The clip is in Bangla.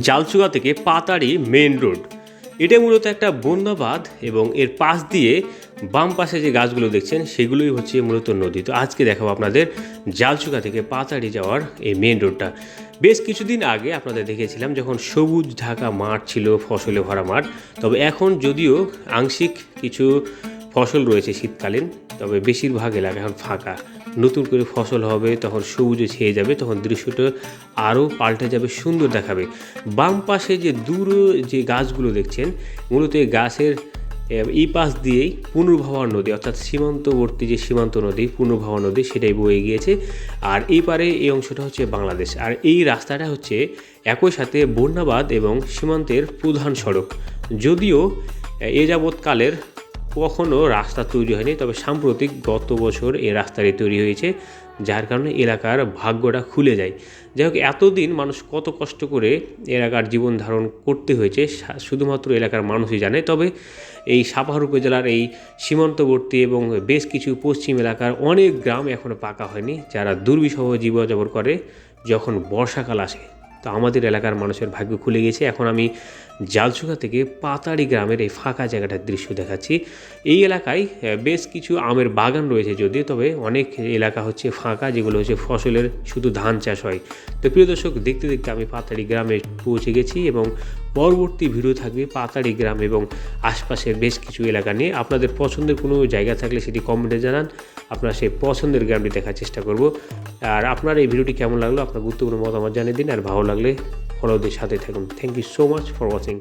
জালচুয়া থেকে পাতাড়ি মেন রোড। এটা মূলত একটা বন্যা বাঁধ এবং এর পাশ দিয়ে বাম পাশে যে গাছগুলো দেখছেন, সেগুলোই হচ্ছে মূলত নদী। তো আজকে দেখাবো আপনাদের জালচুকা থেকে পাতাড়ি যাওয়ার এই মেন রোডটা। বেশ কিছুদিন আগে আপনাদের দেখেছিলাম যখন সবুজ ঢাকা মাঠ ছিল, ফসলে ভরা মাঠ। তবে এখন যদিও আংশিক কিছু ফসল রয়েছে শীতকালীন তবে বেশিরভাগ এলাকা এখন ফাঁকা। নতুন করে ফসল হবে, তখন সবুজে ছেয়ে যাবে, তখন দৃশ্যটা আরও পাল্টে যাবে, সুন্দর দেখাবে। বাম পাশে যে দূর যে গাছগুলো দেখছেন, মূলত এই গাছের এই পাশ দিয়েই পুনর্ভবা নদী, অর্থাৎ সীমান্তবর্তী যে সীমান্ত নদী, পুনর্ভবা নদী সেটাই বয়ে গিয়েছে। আর এই পারে এই অংশটা হচ্ছে বাংলাদেশ। আর এই রাস্তাটা হচ্ছে একই সাথে বন্যাবাদ এবং সীমান্তের প্রধান সড়ক। যদিও, এ যাবৎকালের কখনো রাস্তা তৈরি হয়নি, তবে সাম্প্রতিক গত বছর এই রাস্তাটি তৈরি হয়েছে, যার কারণে এলাকার ভাগ্যটা খুলে যায়। যাই হোক, এতদিন মানুষ কত কষ্ট করে এলাকার জীবন ধারণ করতে হয়েছে শুধুমাত্র এলাকার মানুষই জানে। তবে এই সাপাহার উপজেলার এই সীমান্তবর্তী এবং বেশ কিছু পশ্চিম এলাকার অনেক গ্রাম এখনও পাকা হয়নি, যারা দুর্বিষহ জীবনযাপন করে যখন বর্ষাকাল আসে। তো আমাদের এলাকার মানুষের ভাগ্য খুলে গেছে এখন আমি জালসুখা থেকে পাতাড়ি গ্রামের এই ফাঁকা জায়গাটার দৃশ্য দেখাচ্ছি। এই এলাকায় বেশ কিছু আমের বাগান রয়েছে যদিও, তবে অনেক এলাকা হচ্ছে ফাঁকা, যেগুলো হচ্ছে ফসলের শুধু ধান চাষ হয়। তো প্রিয় দর্শক, দেখতে দেখতে আমি পাতাড়ি গ্রামে পৌঁছে গেছি এবং পরবর্তী ভিডিও থাকবে পাতাড়ি গ্রাম এবং আশপাশের বেশ কিছু এলাকা নিয়ে। আপনাদের পছন্দের কোনো জায়গা থাকলে সেটি কমেন্টে জানান। আপনারা সেই পছন্দের গ্রামটি দেখার চেষ্টা করব। আর আপনার এই ভিডিওটি কেমন লাগল আপনার গুরুত্বপূর্ণ মতামত জানিয়ে দিন। আর ভালো লাগলে ফলোদের সাথে থাকুন। Thank you so much for watching